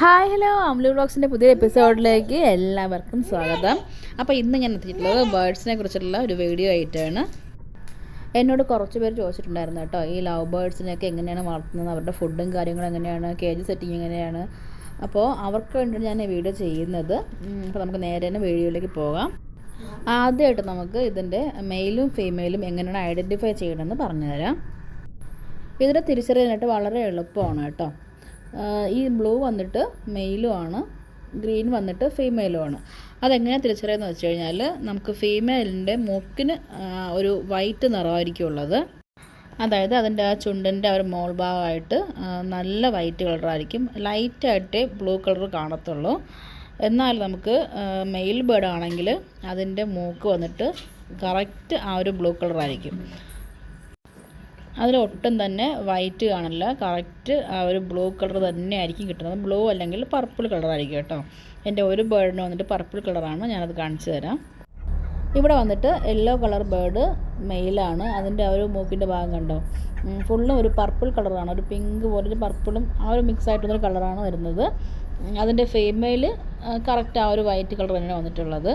Hi hello അമ്ലു വ്ളോഗ്സിന്റെ പുതിയ എപ്പിസോഡിലേക്ക് എല്ലാവർക്കും സ്വാഗതം. അപ്പോൾ ഇന്ന് ഞാൻ എത്തിയിട്ടുള്ളത് ബേർഡ്സിനെ കുറിച്ചുള്ള ഒരു വീഡിയോ ആയിട്ടാണ്. എന്നോട് കുറച്ച് പേര് ചോദിച്ചിട്ടുണ്ടായിരുന്നു കേട്ടോ ഈ ലവ് ബേർഡ്സിനെയൊക്കെ എങ്ങനെയാണ് വളർത്തുന്നത്? അവരുടെ ഫുഡും കാര്യങ്ങളും എങ്ങനെയാണ്? കേജ് സെറ്റിങ് എങ്ങനെയാണ്? അപ്പോൾ അവർക്ക് വേണ്ടിയിട്ട് ഞാൻ ഈ വീഡിയോ ചെയ്യുന്നത്. അപ്പോൾ നമുക്ക് നേരെ തന്നെ വീഡിയോയിലേക്ക് പോകാം. ആദ്യമായിട്ട് നമുക്ക് ഇതിന്റെ മെയിലും ഫീമെയിലും എങ്ങനെയാണ് ഐഡന്റിഫൈ ചെയ്യണമെന്ന് പറഞ്ഞുതരാം. ഇതിനെ തിരിച്ചറിയാനായിട്ട് വളരെ എളുപ്പമാണ് കേട്ടോ. ഈ ബ്ലൂ വന്നിട്ട് മെയിലും ആണ് ഗ്രീൻ വന്നിട്ട് ഫീമെയിലും ആണ്. അതെങ്ങനെ തിരിച്ചറിയാന്ന് വെച്ച് കഴിഞ്ഞാൽ നമുക്ക് ഫീമെയിലിന്റെ മൂക്കിന് ഒരു വൈറ്റ് നിറമായിരിക്കും ഉള്ളത്. അതായത് അതിന്റെ ആ ചുണ്ടിന്റെ ഒരു മോൾ ഭാഗമായിട്ട് നല്ല വൈറ്റ് കളറായിരിക്കും ലൈറ്റായിട്ടേ ബ്ലൂ കളർ കാണത്തുള്ളൂ. എന്നാൽ നമുക്ക് മെയിൽ ബേർഡ് ആണെങ്കിൽ അതിന്റെ മൂക്ക് വന്നിട്ട് കറക്റ്റ് ആ ഒരു ബ്ലൂ കളറായിരിക്കും അതിലൊട്ടും തന്നെ വൈറ്റ് കാണില്ല. കറക്റ്റ് ആ ഒരു ബ്ലൂ കളർ തന്നെ ആയിരിക്കും കിട്ടുന്നത്. ബ്ലൂ അല്ലെങ്കിൽ പർപ്പിൾ കളറായിരിക്കും കേട്ടോ. എന്റെ ഒരു ബേർഡിന് വന്നിട്ട് പർപ്പിൾ കളറാണ് ഞാനത് കാണിച്ചു തരാം. ഇവിടെ വന്നിട്ട് യെല്ലോ കളർ ബേർഡ് മെയിലാണ് അതിന്റെ ആ ഒരു മൂക്കിന്റെ ഭാഗം കണ്ടോ? ഫുള്ളും ഒരു പർപ്പിൾ കളറാണ് ഒരു പിങ്ക് പോലെ ഒരു പർപ്പിളും ആ ഒരു മിക്സ് ആയിട്ടുള്ളൊരു കളറാണ് വരുന്നത്. അതിന്റെ ഫീമെയിൽ കറക്റ്റ് ആ ഒരു വൈറ്റ് കളർ തന്നെയാണ് വന്നിട്ടുള്ളത്.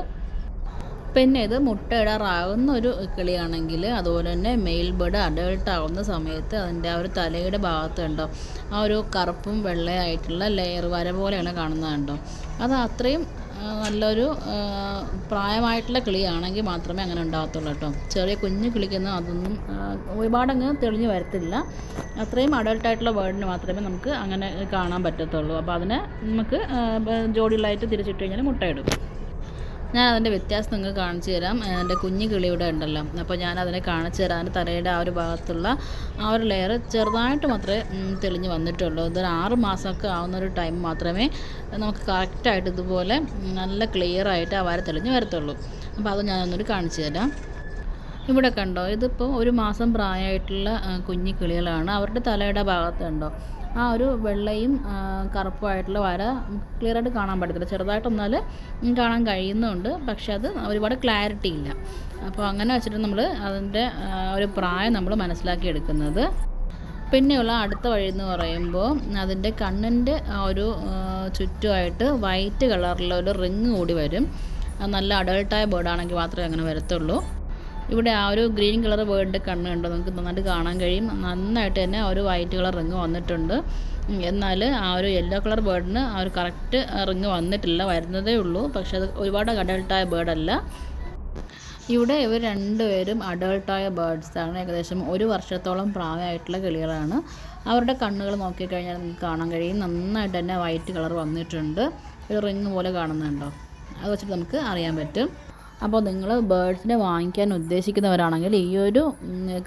പിന്നെ ഇത് മുട്ടയിടാറാകുന്ന ഒരു കിളിയാണെങ്കിൽ അതുപോലെ തന്നെ മെയിൽ ബേർഡ് അഡൾട്ട് ആവുന്ന സമയത്ത് അതിന്റെ ആ ഒരു തലയുടെ ഭാഗത്ത് കണ്ടോ ആ ഒരു കറുപ്പും വെള്ളയായിട്ടുള്ള ലെയർ വര പോലെയാണ് കാണുന്നത് കണ്ടോ. അത് അത്രയും നല്ലൊരു പ്രായമായിട്ടുള്ള കിളിയാണെങ്കിൽ മാത്രമേ അങ്ങനെ ഉണ്ടാകത്തുള്ളൂ കേട്ടോ. ചെറിയ കുഞ്ഞു കിളിക്കുന്ന അതൊന്നും ഒരുപാടങ്ങ് തെളിഞ്ഞു വരത്തില്ല. അത്രയും അഡൾട്ടായിട്ടുള്ള ബേർഡിന് മാത്രമേ നമുക്ക് അങ്ങനെ കാണാൻ പറ്റത്തുള്ളൂ. അപ്പോൾ അതിനെ നമുക്ക് ജോഡികളായിട്ട് തിരിച്ചിട്ട് കഴിഞ്ഞാൽ മുട്ടയിടും ഞാൻ അതിന്റെ വ്യത്യാസം നിങ്ങൾക്ക് കാണിച്ചു തരാം. എന്റെ കുഞ്ഞു കിളി ഇവിടെ ഉണ്ടല്ലോ. അപ്പോൾ ഞാൻ അതിനെ കാണിച്ചു തരാം. അതിന്റെ തലയുടെ ആ ഒരു ഭാഗത്തുള്ള ആ ഒരു ലെയർ ചെറുതായിട്ട് മാത്രമേ തെളിഞ്ഞ് വന്നിട്ടുള്ളൂ. ഇതൊരു ആറ് മാസമൊക്കെ ആവുന്ന ഒരു ടൈം മാത്രമേ നമുക്ക് കറക്റ്റായിട്ട് ഇതുപോലെ നല്ല ക്ലിയർ ആയിട്ട് ആ വര തെളിഞ്ഞ് വരത്തുള്ളൂ. അപ്പോൾ അത് ഞാനൊന്നൊരു കാണിച്ചു തരാം. ഇവിടെ കണ്ടോ? ഇതിപ്പോൾ ഒരു മാസം പ്രായമായിട്ടുള്ള കുഞ്ഞു കിളികളാണ്. അവരുടെ തലയുടെ ഭാഗത്ത് കണ്ടോ? ആ ഒരു വെള്ളയും കറുപ്പുമായിട്ടുള്ള വര ക്ലിയറായിട്ട് കാണാൻ പറ്റത്തില്ല. ചെറുതായിട്ടൊന്നാൽ കാണാൻ കഴിയുന്നുണ്ട് പക്ഷെ അത് ഒരുപാട് ക്ലാരിറ്റി ഇല്ല. അപ്പോൾ അങ്ങനെ വെച്ചിട്ട് നമ്മൾ അതിന്റെ ഒരു പ്രായം നമ്മൾ മനസ്സിലാക്കി എടുക്കുന്നത് പിന്നെയുള്ള അടുത്ത വഴി എന്ന് പറയുമ്പോൾ അതിന്റെ കണ്ണിന്റെ ഒരു ചുറ്റുമായിട്ട് വൈറ്റ് കളറിലുള്ള ഒരു റിങ് കൂടി വരും. നല്ല അഡൾട്ടായ ബേർഡാണെങ്കിൽ മാത്രമേ അങ്ങനെ വരത്തുള്ളൂ. ഇവിടെ ആ ഒരു ഗ്രീൻ കളർ വേർഡിന്റെ കണ്ണ് കണ്ടോ? നമുക്ക് നന്നായിട്ട് കാണാൻ കഴിയും. നന്നായിട്ട് തന്നെ ആ ഒരു വൈറ്റ് കളർ റിങ് വന്നിട്ടുണ്ട്. എന്നാൽ ആ ഒരു യെല്ലോ കളർ ബേർഡിന് ആ ഒരു കറക്റ്റ് റിങ് വന്നിട്ടില്ല. വരുന്നതേ ഉള്ളൂ. പക്ഷേ അത് ഒരുപാട് അഡൾട്ടായ ബേർഡല്ല ഇവിടെ ഇവർ രണ്ടുപേരും അഡൾട്ടായ ബേർഡ്സാണ് ഏകദേശം ഒരു വർഷത്തോളം പ്രായമായിട്ടുള്ള കിളികളാണ്. അവരുടെ കണ്ണുകൾ നോക്കിക്കഴിഞ്ഞാൽ നിങ്ങൾക്ക് കാണാൻ കഴിയും. നന്നായിട്ട് തന്നെ വൈറ്റ് കളർ വന്നിട്ടുണ്ട്. ഒരു റിങ് പോലെ കാണുന്നുണ്ടോ? അത് വെച്ചിട്ട് നമുക്ക് അറിയാൻ പറ്റും. അപ്പോൾ നിങ്ങൾ ബേഡ്സിനെ വാങ്ങിക്കാൻ ഉദ്ദേശിക്കുന്നവരാണെങ്കിൽ ഈ ഒരു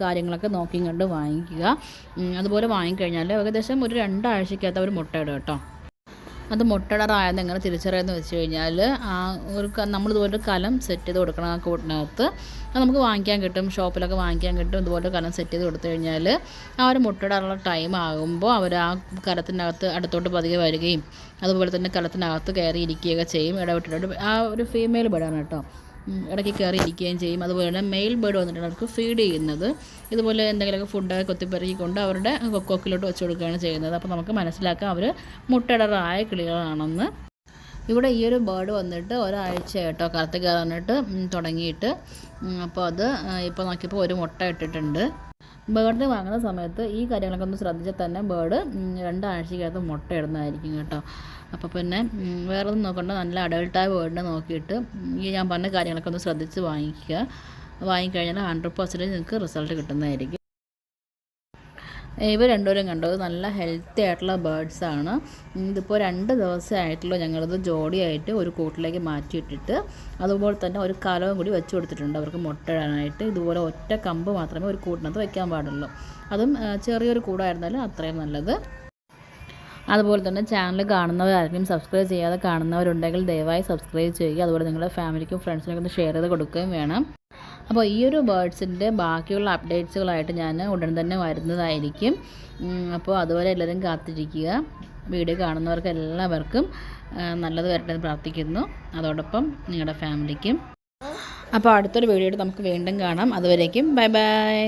കാര്യങ്ങളൊക്കെ നോക്കി കണ്ട് വാങ്ങിക്കുക. അതുപോലെ വാങ്ങിക്കഴിഞ്ഞാൽ ഏകദേശം ഒരു രണ്ടാഴ്ചക്കകത്ത് അവർ മുട്ടയിടും കേട്ടോ. അത് മുട്ടടറായെന്ന് എങ്ങനെ തിരിച്ചറിയാമെന്ന് വെച്ച് കഴിഞ്ഞാൽ ആ ഒരു നമ്മൾ ഒരു കലം സെറ്റ് ചെയ്ത് കൊടുക്കണം ആ കൂട്ടിനകത്ത്. അത് നമുക്ക് വാങ്ങിക്കാൻ കിട്ടും ഷോപ്പിലൊക്കെ വാങ്ങിക്കാൻ കിട്ടും ഇതുപോലെ കലം സെറ്റ് ചെയ്ത് കൊടുത്തു കഴിഞ്ഞാൽ ആ ഒരു മുട്ടയിടാനുള്ള ടൈം ആകുമ്പോൾ അവർ ആ കലത്തിനകത്ത് അടുത്തോട്ട് പതിയെ വരികയും അതുപോലെ തന്നെ കലത്തിനകത്ത് കയറി ഇരിക്കുകയൊക്കെ ചെയ്യും ഇടവിട്ടിട്ട് ആ ഒരു ഫീമെയിൽ ബേഡാണ് കേട്ടോ. ഇടയ്ക്ക് കയറി ഇരിക്കുകയും ചെയ്യും. അതുപോലെ തന്നെ മെയിൽ ബേർഡ് വന്നിട്ടാണ് അവർക്ക് ഫീഡ് ചെയ്യുന്നത്. ഇതുപോലെ എന്തെങ്കിലുമൊക്കെ ഫുഡൊക്കെ കൊത്തിപ്പെറുക്കിക്കൊണ്ട് അവരുടെ കൊക്കിലോട്ട് വെച്ച് കൊടുക്കുകയാണ് ചെയ്യുന്നത്. അപ്പോൾ നമുക്ക് മനസ്സിലാക്കാം അവർ മുട്ടയിടറായ കിളികളാണെന്ന്. ഇവിടെ ഈ ഒരു ബേർഡ് വന്നിട്ട് ഒരാഴ്ച കേട്ടോ കറുത്ത് കയറാനായിട്ട് തുടങ്ങിയിട്ട് അപ്പോൾ അത് ഇപ്പോൾ നോക്കിയപ്പോൾ ഒരു മുട്ട ഇട്ടിട്ടുണ്ട്. ബേർഡിനെ വാങ്ങുന്ന സമയത്ത് ഈ കാര്യങ്ങളൊക്കെ ഒന്ന് ശ്രദ്ധിച്ചാൽ തന്നെ ബേർഡ് രണ്ടാഴ്ചക്കകത്ത് മുട്ട ഇടുന്നതായിരിക്കും കേട്ടോ. അപ്പോൾ പിന്നെ വേറെ ഒന്നും നോക്കണ്ട. നല്ല അഡൾട്ടായ ബേർഡിനെ നോക്കിയിട്ട് ഈ ഞാൻ പറഞ്ഞ കാര്യങ്ങളൊക്കെ ഒന്ന് ശ്രദ്ധിച്ച് വാങ്ങിക്കുക. വാങ്ങിക്കഴിഞ്ഞാൽ ഹൺഡ്രഡ് പെർസെന്റേജ് നിങ്ങൾക്ക് റിസൾട്ട് കിട്ടുന്നതായിരിക്കും. ഇവർ രണ്ടുപേരും കണ്ടത് നല്ല ഹെൽത്തി ആയിട്ടുള്ള ബേർഡ്സ് ആണ്. ഇതിപ്പോൾ രണ്ട് ദിവസമായിട്ടുള്ള ഞങ്ങളിത് ജോഡിയായിട്ട് ഒരു കൂട്ടിലേക്ക് മാറ്റിയിട്ടിട്ട്. അതുപോലെ തന്നെ ഒരു കലവും കൂടി വെച്ച് കൊടുത്തിട്ടുണ്ട് അവർക്ക് മുട്ടയിടാനായിട്ട്. ഇതുപോലെ ഒറ്റ കമ്പ് മാത്രമേ ഒരു കൂട്ടിനകത്ത് വയ്ക്കാൻ പാടുള്ളൂ. അതും ചെറിയൊരു കൂടായിരുന്നാലും അത്രയും നല്ലത്. അതുപോലെ തന്നെ ചാനൽ കാണുന്നവരായിരിക്കും സബ്സ്ക്രൈബ് ചെയ്യാതെ കാണുന്നവരുണ്ടെങ്കിൽ ദയവായി സബ്സ്ക്രൈബ് ചെയ്യുക. അതുപോലെ നിങ്ങളുടെ ഫാമിലിക്കും ഫ്രണ്ട്സിനൊക്കെ ഒന്ന് ഷെയർ ചെയ്ത് കൊടുക്കുകയും വേണം. അപ്പോൾ ഈ ഒരു ബേർഡ്സിന്റെ ബാക്കിയുള്ള അപ്ഡേറ്റ്സുകളായിട്ട് ഞാൻ ഉടൻ തന്നെ വരുന്നതായിരിക്കും. അപ്പോൾ അതുപോലെ എല്ലാവരും കാത്തിരിക്കുക. വീഡിയോ കാണുന്നവർക്ക് എല്ലാവർക്കും നല്ലത് വരട്ടെ എന്ന് പ്രാർത്ഥിക്കുന്നു. അതോടൊപ്പം നിങ്ങളുടെ ഫാമിലിക്കും. അപ്പോൾ അടുത്തൊരു വീഡിയോയിട്ട് നമുക്ക് വീണ്ടും കാണാം. അതുവരേക്കും ബൈ ബൈ.